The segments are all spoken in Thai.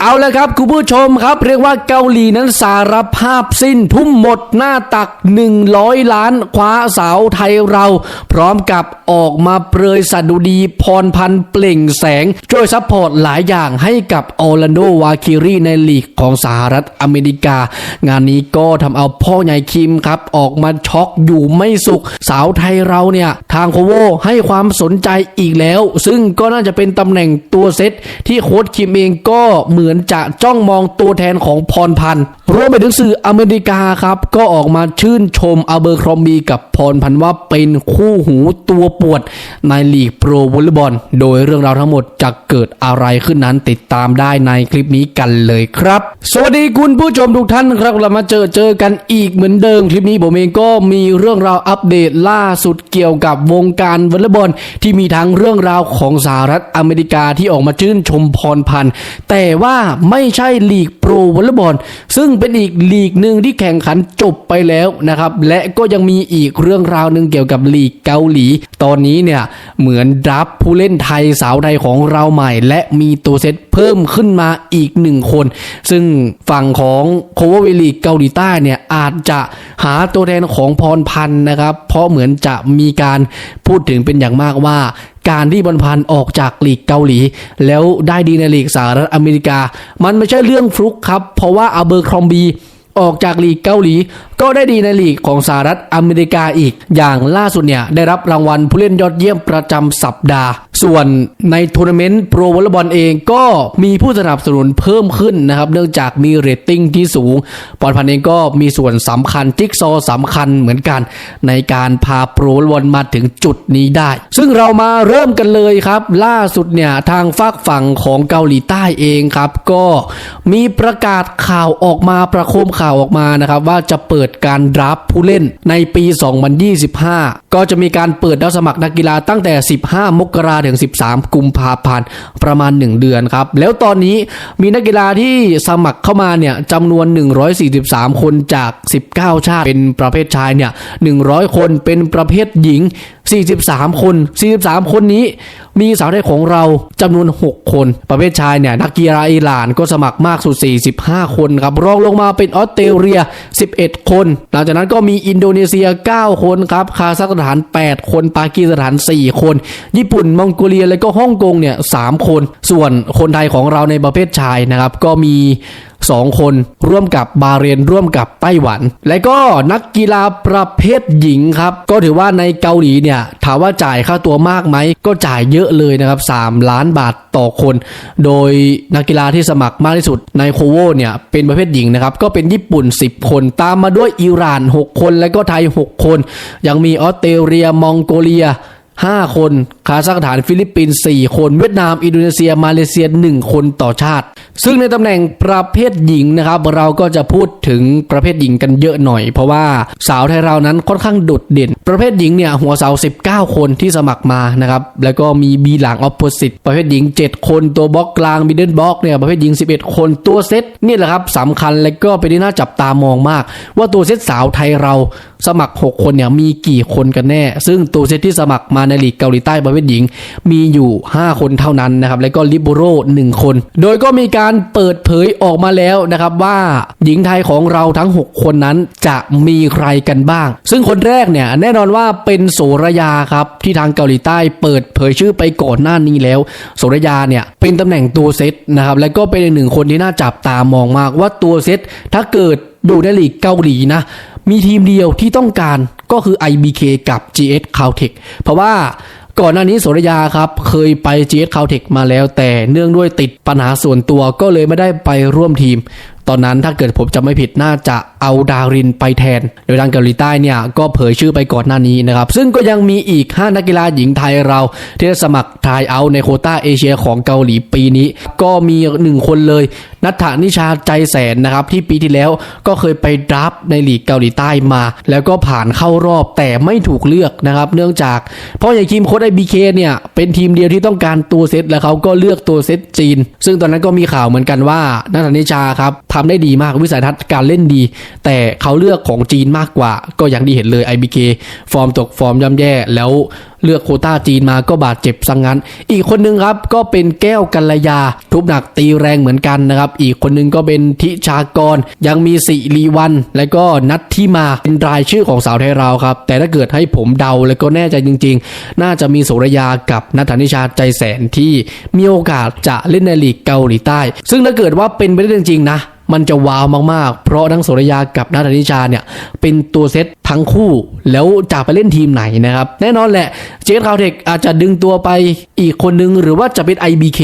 เอาละครับคุณผู้ชมครับ เรียกว่าเกาหลีนั้นสารภาพสิ้นทุ่มหมดหน้าตัก 100 ล้านคว้าสาวไทยเรา พร้อมกับออกมาเปรยสัดุดีพรพันเปล่งแสง ช่วยซัพพอร์ตหลายอย่างให้กับออร์แลนโดวาคิรีในลีกของสหรัฐอเมริกา งานนี้ก็ทำเอาพ่อใหญ่คิมครับ ออกมาช็อกอยู่ไม่สุข สาวไทยเราเนี่ยทางโคโวให้ความสนใจอีกแล้ว ซึ่งก็น่าจะเป็นตำแหน่งตัวเซตที่โค้ชคิมเองก็เหมือนือนจะจ้องมองตัวแทนของพรพันธ์รวมไปถึงสื่ออเมริกาครับก็ออกมาชื่นชมอาเบอร์ครอมบีกับพรพันธ์ว่าเป็นคู่หูตัวปวดในลีกโปรวอลเลย์บอลโดยเรื่องราวทั้งหมดจะเกิดอะไรขึ้นนั้นติดตามได้ในคลิปนี้กันเลยครับ สวัสดีคุณผู้ชมทุกท่านครับเรามาเจอเจอกันอีกเหมือนเดิมคลิปนี้ผมเองก็มีเรื่องราวอัปเดตล่าสุดเกี่ยวกับวงการวอลเลย์บอลที่มีทั้งเรื่องราวของสหรัฐอเมริกาที่ออกมาชื่นชมพรพันธ์แต่ว่าไม่ใช่ลีกโปรวอลเลย์บอลซึ่งเป็นอีกลีกหนึ่งที่แข่งขันจบไปแล้วนะครับ และก็ยังมีอีกเรื่องราวหนึ่งเกี่ยวกับลีกเกาหลี ตอนนี้เนี่ยเหมือนรับผู้เล่นไทยสาวไทยของเราใหม่ และมีตัวเซตเพิ่มขึ้นมาอีกหนึ่งคน ซึ่งฝั่งของโคเวอร์วลีกเกาหลีใต้เนี่ยอาจจะหาตัวแทนของพรพันธ์นะครับ เพราะเหมือนจะมีการพูดถึงเป็นอย่างมากว่าการที่บอลพันออกจากลีกเกาหลี แล้วได้ดีในลีกสหรัฐอเมริกา มันไม่ใช่เรื่องฟลุกครับ เพราะว่าอาเบอร์ครอมบีออกจากลีกเกาหลี ก็ได้ดีในลีกของสหรัฐอเมริกาอีก อย่างล่าสุดเนี่ยได้รับรางวัลผู้เล่นยอดเยี่ยมประจำสัปดาห์ ส่วนในทัวร์นาเมนต์โปรวอลเลย์บอลเองก็มีผู้สนับสนุนเพิ่มขึ้นนะครับเนื่องจากมีเรตติ้งที่สูงปอนพันเองก็มีส่วนสำคัญจิ๊กซอว์สำคัญเหมือนกันในการพาโปรวอลเลย์บอลมาถึงจุดนี้ได้ ซึ่งเรามาเริ่มกันเลยครับ ล่าสุดเนี่ยทางฝากฝั่งของเกาหลีใต้เองครับ ก็มีประกาศข่าวออกมาประโคมข่าวออกมานะครับว่าจะเปิดการรับผู้เล่นในปี 2025 ก็จะมีการเปิดรับสมัครนักกีฬาตั้งแต่ 15 มกราถึง 13 กุมภาพันธ์ประมาณ 1 เดือนครับ แล้วตอนนี้มีนักกีฬาที่สมัครเข้ามาเนี่ยจำนวน 143 คนจาก 19 ชาติ เป็นประเภทชายเนี่ย 100 คนเป็นประเภทหญิง 43 คน 43 คนนี้มีสาวไทยของเราจำนวน 6 คน ประเภทชายเนี่ยนักกีฬาอิหร่านก็สมัครมากสุด 45 คนครับรองลงมาเป็นออสเตรเลีย 11 คนหลังจากนั้นก็มีอินโดนีเซีย 9 คนครับคาซัคสถาน 8 คนปากีสถาน 4 คน ญี่ปุ่นมองโกเลียและก็ฮ่องกงเนี่ย3คน ส่วนคนไทยของเราในประเภทชายนะครับก็มี 2 คนร่วมกับบาเรนร่วมกับไต้หวัน และก็นักกีฬาประเภทหญิงครับ ก็ถือว่าในเกาหลีเนี่ยถามว่าจ่ายค่าตัวมากไหม ก็จ่ายเยอะเลยนะครับ 3 ล้านบาทต่อคน โดยนักกีฬาที่สมัครมากที่สุดในโคโวเนี่ยเป็นประเภทหญิงนะครับ ก็เป็นญี่ปุ่น 10 คน ตามมาด้วยอิหร่าน 6 คน และก็ไทย 6 คน ยังมีออสเตรเลียมองโกเลีย 5 คน คาซัคสถานฟิลิปปินส์4คน เวียดนาม อินโดนีเซีย มาเลเซีย 1 คนต่อชาติ ซึ่งในตำแหน่งประเภทหญิงนะครับ เราก็จะพูดถึงประเภทหญิงกันเยอะหน่อย เพราะว่าสาวไทยเรานั้นค่อนข้างโดดเด่น ประเภทหญิงเนี่ยหัวเสา19 คนที่สมัครมานะครับ แล้วก็มีบีหลังออปโปสิตประเภทหญิง 7 คนตัวบล็อกกลางมิดเดิลบล็อกเนี่ยประเภทหญิง 11 คนตัวเซตนี่แหละครับสำคัญและก็เป็นที่น่าจับตามองมาก ว่าตัวเซตสาวไทยเราสมัคร 6 คนเนี่ยมีกี่คนกันแน่ ซึ่งตัวเซตที่สมัครมาในลีกเกาหลีใต้ประเภทหญิง มีอยู่ 5 คนเท่านั้นนะครับ แล้วก็ลิโบโร่1คน โดยก็มีการเปิดเผยออกมาแล้วนะครับว่าหญิงไทยของเราทั้ง 6 คนนั้นจะมีใครกันบ้าง ซึ่งคนแรกเนี่ยแน่นอนว่าเป็นโสระยาครับที่ทางเกาหลีใต้เปิดเผยชื่อไปก่อนหน้านี้แล้ว โสระยาเนี่ยเป็นตำแหน่งตัวเซตนะครับแล้วก็เป็นหนึ่งคนที่น่าจับตามองมากว่าตัวเซตถ้าเกิดอยู่ในลีกเกาหลีนะมีทีมเดียวที่ต้องการ ก็คือ IBK กับ GS Caltech เพราะว่าก่อนหน้านี้โสรยาครับเคยไป GS Caltech มาแล้วแต่เนื่องด้วยติดปัญหาส่วนตัวก็เลยไม่ได้ไปร่วมทีม ตอนนั้นถ้าเกิดผมจำไม่ผิดน่าจะเอาดารินไปแทน โดยทางเกาหลีใต้เนี่ยก็เผยชื่อไปก่อนหน้านี้นะครับ ซึ่งก็ยังมีอีก 5 นักกีฬาหญิงไทยเราที่ได้สมัครทายเอาในโคต้าเอเชียของเกาหลีปีนี้ ก็มีหนึ่งคนเลย นัทธานิชาใจแสนนะครับ ที่ปีที่แล้วก็เคยไปดรับในลีกเกาหลีใต้มา แล้วก็ผ่านเข้ารอบแต่ไม่ถูกเลือกนะครับเนื่องจากเพราะอย่างทีมโค้ชไอบีเคเนี่ยเป็นทีมเดียวที่ต้องการตัวเซตแล้วเขาก็เลือกตัวเซตจีน ซึ่งตอนนั้นก็มีข่าวเหมือนกันว่านัทธานิชาครับททำได้ดีมากวิสัยทัศน์การเล่นดี แต่เขาเลือกของจีนมากกว่าก็อย่างที่เห็นเลย IBK ฟอร์มตกฟอร์มย่ำแย่แล้วเลือกโคต้าจีนมาก็บาดเจ็บสังงั้น อีกคนนึงครับก็เป็นแก้วกัลยา ทุบหนักตีแรงเหมือนกันนะครับ อีกคนนึงก็เป็นทิชากร ยังมีสิรีวัน และก็นัทที่มาเป็นรายชื่อของสาวไทยเราครับ แต่ถ้าเกิดให้ผมเดาแล้วก็แน่ใจจริง ๆ น่าจะมีโสรยากับนัทธนิชาใจแสนที่มีโอกาสจะเล่นในลีกเกาหลีใต้ ซึ่งถ้าเกิดว่าเป็นไปได้จริงๆนะมันจะว้าวมากๆ เพราะทั้งโสรยากับนาธนิชาเนี่ยเป็นตัวเซตทั้งคู่ แล้วจะไปเล่นทีมไหนนะครับ แน่นอนแหละเจสคาวเทคอาจจะดึงตัวไปอีกคนนึง หรือว่าจะเป็น IBK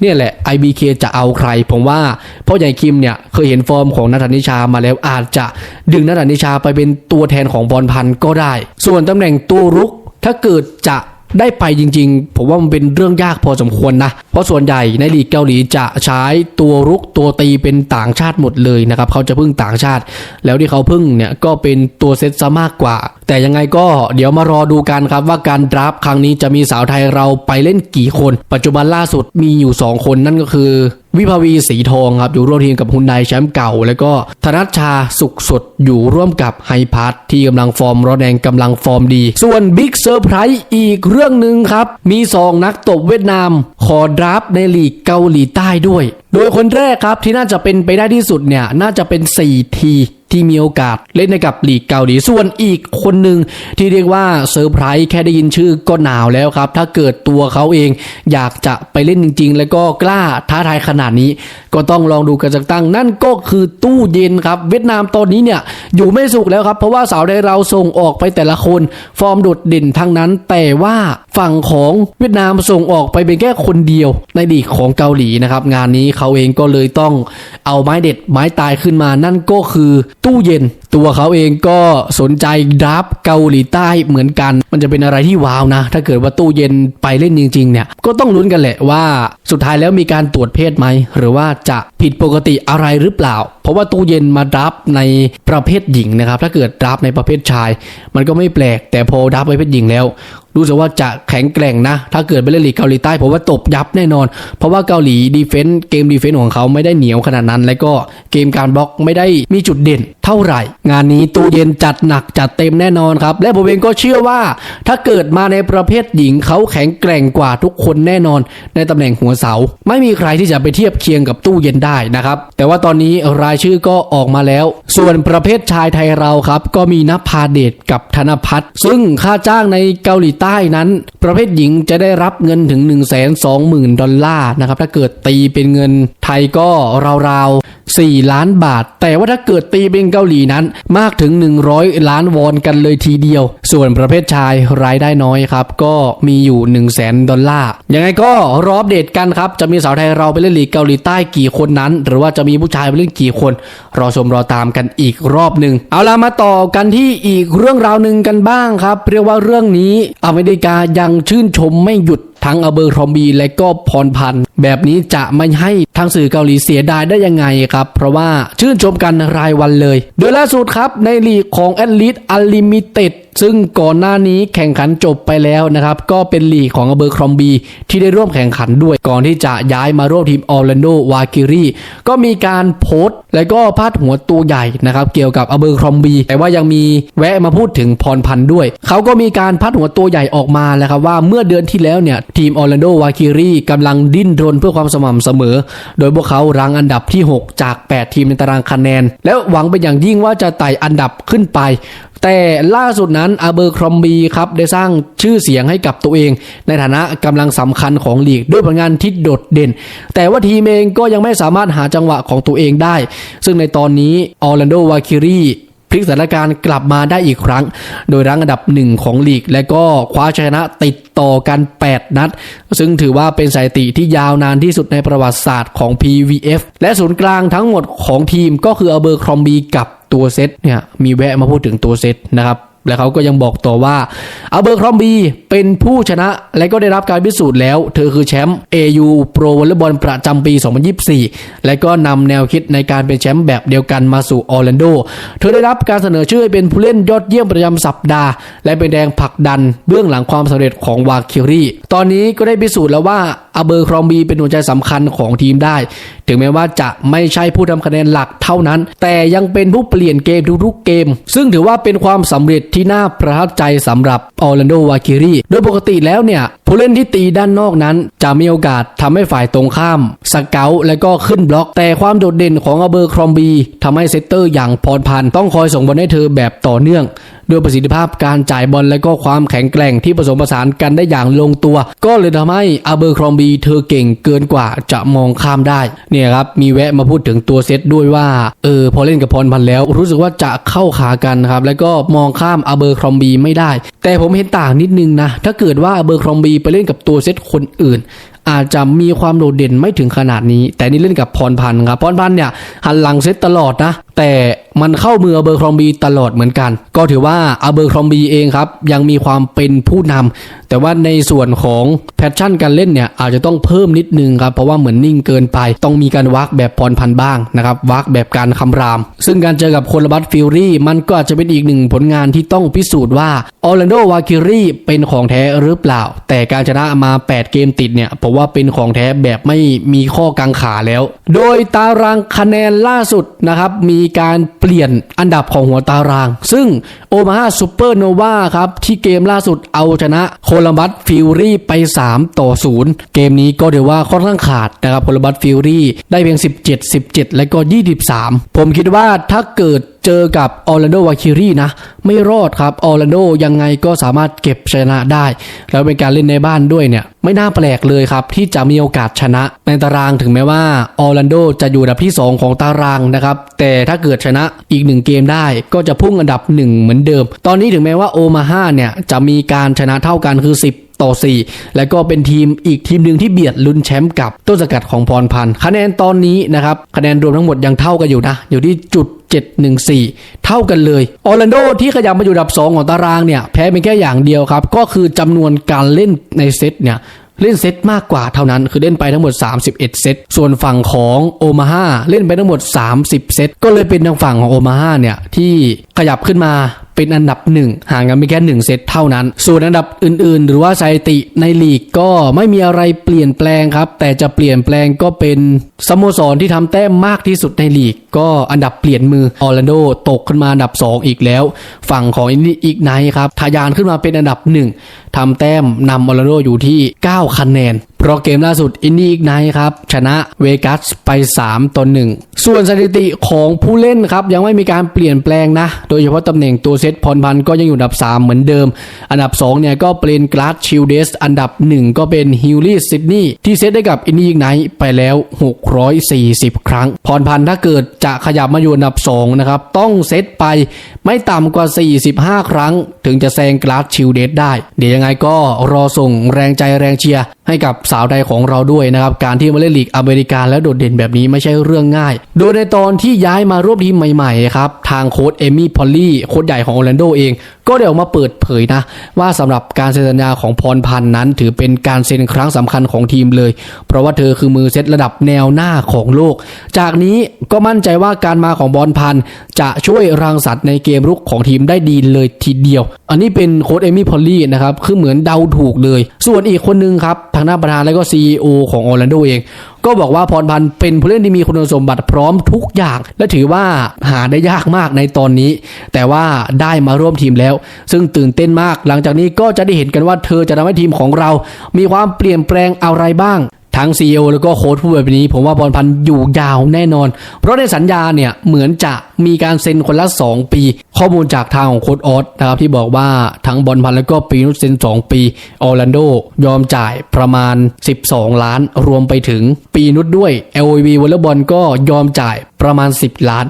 เนี่ยแหละ IBK จะเอาใคร ผมว่าเพราะใหญ่คิมเนี่ยเคยเห็นฟอร์มของนัทนิชามาแล้วอาจจะดึงนัทนิชาไปเป็นตัวแทนของบอลพันธ์ก็ได้ ส่วนตำแหน่งตัวรุกถ้าเกิดจะ ได้ไปจริง ๆ ผมว่ามันเป็นเรื่องยากพอสมควรนะ เพราะส่วนใหญ่ในลีกเกาหลีจะใช้ตัวรุกตัวตีเป็นต่างชาติหมดเลยนะครับเขาจะพึ่งต่างชาติ แล้วที่เขาพึ่งเนี่ยก็เป็นตัวเซตซะมากกว่า แต่ยังไงก็เดี๋ยวมารอดูกันครับว่าการดราฟครั้งนี้จะมีสาวไทยเราไปเล่นกี่คน ปัจจุบันล่าสุดมีอยู่ 2 คนนั่นก็คือ วิภาวีสีทองครับอยู่ร่วมทีมกับฮุนไดแชมป์เก่า แล้วก็ธนัชชาสุขสดอยู่ร่วมกับไฮพาร์ทที่กำลังฟอร์มร้อนแรงกำลังฟอร์มดี ส่วนบิ๊กเซอร์ไพรส์อีกเรื่องหนึ่งครับ มี 2 นักตบเวียดนาม ขอดรับในลีกเกาหลีใต้ด้วย โดยคนแรกครับที่น่าจะเป็นไปได้ที่สุดเนี่ยน่าจะเป็น 4 ทีที่มีโอกาสเล่นในกับลีกเกาหลีส่วนอีกคนหนึ่งที่เรียกว่าเซอร์ไพรส์แค่ได้ยินชื่อก็หนาวแล้วครับ ถ้าเกิดตัวเขาเองอยากจะไปเล่นจริง ๆ แล้วก็กล้าท้าทายขนาดนี้ ก็ต้องลองดูกันสักตั้ง นั่นก็คือตู้เย็นครับ เวียดนามตอนนี้เนี่ยอยู่ไม่สุขแล้วครับ เพราะว่าสาวไทยเราส่งออกไปแต่ละคน ฟอร์มโดดเด่นทั้งนั้น แต่ว่าฝั่งของเวียดนามส่งออกไปเป็นแค่คนเดียว ในลีกของเกาหลีนะครับงานนี้เขาเองก็เลยต้องเอาไม้เด็ดไม้ตายขึ้นมานั่นก็คือตู้เย็น ตัวเขาเองก็สนใจดราฟเกาหลีใต้เหมือนกัน มันจะเป็นอะไรที่ว้าวนะ ถ้าเกิดว่าตู้เย็นไปเล่นจริงๆเนี่ยก็ต้องลุ้นกันแหละว่าสุดท้ายแล้วมีการตรวจเพศไหม หรือว่าจะผิดปกติอะไรหรือเปล่า เพราะว่าตู้เย็นมาดราฟในประเภทหญิงนะครับ ถ้าเกิดดราฟในประเภทชาย มันก็ไม่แปลก แต่พอดราฟประเภทหญิงแล้ว รู้สึกว่าจะแข็งแกร่งนะ ถ้าเกิดไปเล่นลีกเกาหลีใต้ผมว่าตบยับแน่นอน เพราะว่าเกาหลีดีเฟนต์เกมดีเฟนต์ของเขาไม่ได้เหนียวขนาดนั้น และก็เกมการบล็อกไม่ได้มีจุดเด่นเท่าไหร่ งานนี้ตู้เย็นจัดหนักจัดเต็มแน่นอนครับ และผมเองก็เชื่อว่า ถ้าเกิดมาในประเภทหญิงเขาแข็งแกร่งกว่าทุกคนแน่นอน ในตำแหน่งหัวเสา ไม่มีใครที่จะไปเทียบเคียงกับตู้เย็นได้นะครับแต่ว่าตอนนี้รายชื่อก็ออกมาแล้ว ส่วนประเภทชายไทยเราครับก็มีนภาเดชกับธนพัฒน์ซึ่งค่าจ้างในเกาหลีใต้นั้น ประเภทหญิงจะได้รับเงินถึง 1 2 0 0 0 0 ดอลลาร์นะครับถ้าเกิดตีเป็นเงินไทยก็ราวๆ4 ล้านบาท แต่ว่าถ้าเกิดตีเป็นเกาหลีนั้นมากถึง 100 ล้านวอนกันเลยทีเดียว ส่วนประเภทชายรายได้น้อยครับ ก็มีอยู่ 1 0 0 0 0แดอลลาร์ยังไงก็รออัปเดตกันครับ จะมีสาวไทยเราไปเล่นลีกเกาหลีใต้กี่คนนั้น หรือว่าจะมีผู้ชายไปเล่นกี่คน รอชมรอตามกันอีกรอบหนึ่งเอาล่ะมาต่อกันที่อีกเรื่องราวหนึ่งกันบ้างครับเรียกว่าเรื่องนี้อเมริกายังชื่นชมไม่หยุดทั้งอเบอร์ทรอมบีและก็พรพันธ์แบบนี้จะไม่ให้ทางสื่อเกาหลีเสียดายได้ยังไงครับ เพราะว่าชื่นชมกันรายวันเลย โดยล่าสุดครับในลีกของ a อ l i t e Unlimited ซึ่งก่อนหน้านี้แข่งขันจบไปแล้วนะครับ ก็เป็นลีกของอเบอร์ครอมบี ที่ได้ร่วมแข่งขันด้วยก่อนที่จะย้ายมาร่วมทีมออร์แลนโดวากิรีก็มีการโพสต์ และก็พาดหัวตัวใหญ่นะครับเกี่ยวกับอเบอร์ครอมบี แต่ว่ายังมีแวะมาพูดถึงพรพันธ์ด้วย เขาก็มีการพาดหัวตัวใหญ่ออกมาแล้วครับว่าเมื่อเดือนที่แล้วเนี่ยทีมออร์แลนโดวากิรีกำลังดิ้นรนเพื่อความสม่ำเสมอ โดยพวกเขารั้งอันดับที่ 6 จาก 8 ทีมในตารางคะแนน แล้วหวังเป็นอย่างยิ่งว่าจะไต่อันดับขึ้นไปแต่ล่าสุดนั้นอาเบอร์ครอมบีครับได้สร้างชื่อเสียงให้กับตัวเอง ในฐานะกำลังสำคัญของลีกด้วยผลงานที่โดดเด่น แต่ว่าทีมเองก็ยังไม่สามารถหาจังหวะของตัวเองได้ ซึ่งในตอนนี้ออร์แลนโดวาคิรี ลิกสถานการณ์กลับมาได้อีกครั้ง โดยรั้งอันดับหนึ่งของลีก และก็คว้าชนะติดต่อกัน 8 นัด ซึ่งถือว่าเป็นสถิติที่ยาวนานที่สุดในประวัติศาสตร์ของ PVF และศูนย์กลางทั้งหมดของทีมก็คืออเบอร์ครอมบีกับตัวเซตเนี่ยมีแวะมาพูดถึงตัวเซตนะครับ และเขาก็ยังบอกต่อว่าอัลเบอร์ครอมบีเป็นผู้ชนะและก็ได้รับการพิสูจน์แล้ว เธอคือแชมป์ AU Pro วอลเลย์บอลประจำปี 2024 และก็นำแนวคิดในการเป็นแชมป์แบบเดียวกันมาสู่ออร์แลนโด เธอได้รับการเสนอชื่อให้เป็นผู้เล่นยอดเยี่ยมประจำสัปดาห์ และเป็นแรงผลักดันเบื้องหลังความสำเร็จของวาคิรี่ ตอนนี้ก็ได้พิสูจน์แล้วว่า อาเบอร์ครอมบีเป็นหัวใจสำคัญของทีมได้ ถึงแม้ว่าจะไม่ใช่ผู้ทำคะแนนหลักเท่านั้น แต่ยังเป็นผู้เปลี่ยนเกมทุกๆเกม ซึ่งถือว่าเป็นความสำเร็จที่น่าประทับใจสำหรับออร์แลนโดวาคิรีโดยปกติแล้วเนี่ย ผู้เล่นที่ตีด้านนอกนั้น จะมีโอกาสทำให้ฝ่ายตรงข้ามสเกลและก็ขึ้นบล็อก แต่ความโดดเด่นของอาเบอร์ครอมบีทำให้เซตเตอร์อย่างพรพันธ์ต้องคอยส่งบอลให้เธอแบบต่อเนื่อง ด้วยประสิทธิภาพการจ่ายบอลและก็ความแข็งแกร่งที่ผสมผสานกันได้อย่างลงตัว ก็เลยทำให้อาเบอร์ครอมบีเธอเก่งเกินกว่าจะมองข้ามได้เนี่ยครับมีแวะมาพูดถึงตัวเซตด้วยว่าเออพอเล่นกับพรพันธ์แล้ว รู้สึกว่าจะเข้าขากันครับแล้วก็มองข้ามอาเบอร์ครอมบีไม่ได้ แต่ผมเห็นต่างนิดนึงนะถ้าเกิดว่าอาเบอร์ครอมบีไปเล่นกับตัวเซตคนอื่น อาจจะมีความโดดเด่นไม่ถึงขนาดนี้ แต่นี่เล่นกับพรพันธ์ครับพรพันธ์เนี่ยหันหลังเซตตลอดนะ แต่มันเข้ามืออเบอร์ครอมบีตลอดเหมือนกัน ก็ถือว่าอาเบอร์ครอมบีเองครับยังมีความเป็นผู้นำ แต่ว่าในส่วนของแพชชั่นการเล่นเนี่ยอาจจะต้องเพิ่มนิดนึงครับเพราะว่าเหมือนนิ่งเกินไป ต้องมีการวักแบบพรพันบ้างนะครับวักแบบการคำราม ซึ่งการเจอกับโคลบัตฟิลลี่มันก็อาจจะเป็นอีกหนึ่งผลงานที่ต้องพิสูจน์ว่าออร์แลนโดวาคิรี่เป็นของแท้หรือเปล่า แต่การชนะมา 8 เกมติดเนี่ยผมว่าเป็นของแท้แบบไม่มีข้อกังขาแล้ว โดยตารางคะแนนล่าสุดนะครับมีการเปลี่ยนอันดับของหัวตาราง ซึ่งโอมาฮาซูเปอร์โนวาครับที่เกมล่าสุดเอาชนะโคลลบัตฟิวรี่ไป 3 ต่อ 0 เกมนี้ก็ถือว่าค่อนข้างขาดนะครับโคลบัตฟิวรี่ได้เพียง 17 17 และก็ 23 ผมคิดว่าถ้าเกิด เจอกับออร์แลนโดวาคิรีนะ ไม่รอดครับออร์แลนโดยังไงก็สามารถเก็บชนะได้ แล้วเป็นการเล่นในบ้านด้วยเนี่ย ไม่น่าแปลกเลยครับ ที่จะมีโอกาสชนะ ในตารางถึงแม้ว่าออร์แลนโดจะอยู่อันดับที่ 2 ของตารางนะครับ แต่ถ้าเกิดชนะอีกหนึ่งเกมได้ก็จะพุ่งอันดับ 1 เหมือนเดิม ตอนนี้ถึงแม้ว่าโอมาฮาเนี่ยจะมีการชนะเท่ากันคือ 10ต่อ 4 แล้วก็เป็นทีมอีกทีมหนึ่งที่เบียดลุ้นแชมป์กับต้นสกัดของพรพันธ์คะแนนตอนนี้นะครับ คะแนนรวมทั้งหมดยังเท่ากันอยู่นะ อยู่ที่จุด 714 เท่ากันเลยออร์แลนโดที่ขยับมาอยู่อันดับ 2 ของตารางเนี่ย แพ้เป็นแค่อย่างเดียวครับ ก็คือจำนวนการเล่นในเซตเนี่ยเล่นเซตมากกว่าเท่านั้น คือเล่นไปทั้งหมด 31 เซต ส่วนฝั่งของโอมาฮาเล่นไปทั้งหมด 30 เซต ก็เลยเป็นทางฝั่งของโอมาฮาเนี่ยที่ขยับขึ้นมา เป็นอันดับหนึ่งห่างกันไม่แค่หนึ่งเซตเท่านั้น ส่วนอันดับอื่นๆ หรือว่าสถิติในลีกก็ไม่มีอะไรเปลี่ยนแปลงครับ แต่จะเปลี่ยนแปลงก็เป็นสโมสรที่ทำแต้มมากที่สุดในลีก ก็อันดับเปลี่ยนมือออร์แลนโดตกขึ้นมาอันดับ 2 อีกแล้ว ฝั่งของอินดี้อีกไนครับทะยานขึ้นมาเป็นอันดับ 1ทำแต้มนำออร์แลนโดอยู่ที่ 9 คะแนน เพราะเกมล่าสุดอินดี้อีกไนครับ ชนะเวกัสไป 3ต่อ1ส่วนสถิติของผู้เล่นครับ ยังไม่มีการเปลี่ยนแปลงนะ โดยเฉพาะตำแหน่งตัวเซตพรพันธ์ก็ยังอยู่อันดับ 3 เหมือนเดิม อันดับ 2 เนี่ยก็เป็นกราดชิลเดสอันดับ 1 ก็เป็นฮิลลี่ซิดนีย์ที่เซตได้กับอินดี้อีกไนไปแล้ว 640 ครั้ง พรพันธ์ถ้าเกิดจะขยับมาอยู่อันดับ 2 นะครับ ต้องเซตไปไม่ต่ำกว่า 45 ครั้ง ถึงจะแซงกราดชิลเดสได้ เดี๋ยวยังไงก็รอส่งแรงใจแรงเชียร์ให้กับสาวไทยของเราด้วยนะครับ การที่มาเล่นลีกอเมริกาแล้วโดดเด่นแบบนี้ไม่ใช่เรื่องง่าย โดยในตอนที่ย้ายมาร่วมทีมใหม่ๆครับทางโค้ชเอมี่พอลลี่โค้ชใหญ่ของออร์แลนโดเอง ก็ได้ออกมาเปิดเผยนะ ว่าสำหรับการเซ็นสัญญาของพรพันธ์นั้น ถือเป็นการเซ็นครั้งสำคัญของทีมเลย เพราะว่าเธอคือมือเซตระดับแนวหน้าของโลก จากนี้ก็มั่นใจว่าการมาของบอลพันธ์จะช่วยรังสรรค์ในเกมรุกของทีมได้ดีเลยทีเดียว อันนี้เป็นโค้ชเอมี่พอลลี่นะครับคือเหมือนเดาถูกเลย ส่วนอีกคนนึงครับทางหน้าประธานและก็ CEO ของออร์แลนโดเอง ก็บอกว่าพรพันธ์เป็นผู้เล่นที่มีคุณสมบัติพร้อมทุกอย่าง และถือว่าหาได้ยากมากในตอนนี้ แต่ว่าได้มาร่วมทีมแล้ว ซึ่งตื่นเต้นมาก หลังจากนี้ก็จะได้เห็นกันว่าเธอจะทำให้ทีมของเรา มีความเปลี่ยนแปลงอะไรบ้าง ทั้ง CEO แล้วก็โค้ชผู้แบบนี้ ผมว่าบอลพันอยู่ยาวแน่นอน เพราะในสัญญาเนี่ยเหมือนจะมีการเซ็นคนละ 2 ปี ข้อมูลจากทางของโค้ชออสนะครับที่บอกว่าทั้งบอลพันแล้วก็ปีนุชเซ็น 2 ปีออร์แลนโดยอมจ่ายประมาณ 12 ล้านรวมไปถึงปีนุชด้วย LOV วอลเลย์บอลก็ยอมจ่าย ประมาณ 10 ล้าน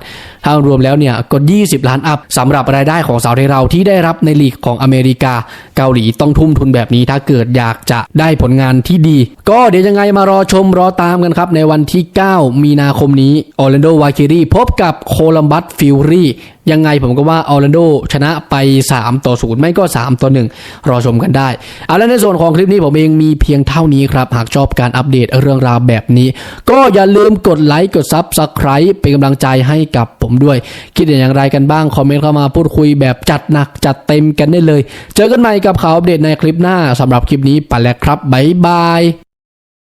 ถ้ารวมแล้วเนี่ยก็ 20 ล้านอัพสำหรับรายได้ของสาวไทยเราที่ได้รับในลีกของอเมริกา เกาหลีต้องทุ่มทุนแบบนี้ถ้าเกิดอยากจะได้ผลงานที่ดี ก็เดี๋ยวยังไงมารอชมรอตามกันครับ ในวันที่ 9 มีนาคมนี้ออร์แลนโดวาคิรีพบกับโคลัมบัสฟิลลี่ยังไงผมก็ว่าออร์แลนโดชนะไป 3 ต่อ 0 ไม่ก็ 3 ต่อ 1 รอชมกันได้ เอาแล้วในส่วนของคลิปนี้ผมเองมีเพียงเท่านี้ครับ หากชอบการอัปเดตเรื่องราวแบบนี้ ก็อย่าลืมกดไลค์กดซับสไคร b e เป็นกำลังใจให้กับผมด้วย คิดเห็นอย่างไรกันบ้าง คอมเมนต์เข้ามาพูดคุยแบบจัดหนักจัดเต็มกันได้เลย เจอกันใหม่กับข่าวอัปเดตในคลิปหน้าสำหรับคลิปนี้ไปแล้วครับบ๊ายบาย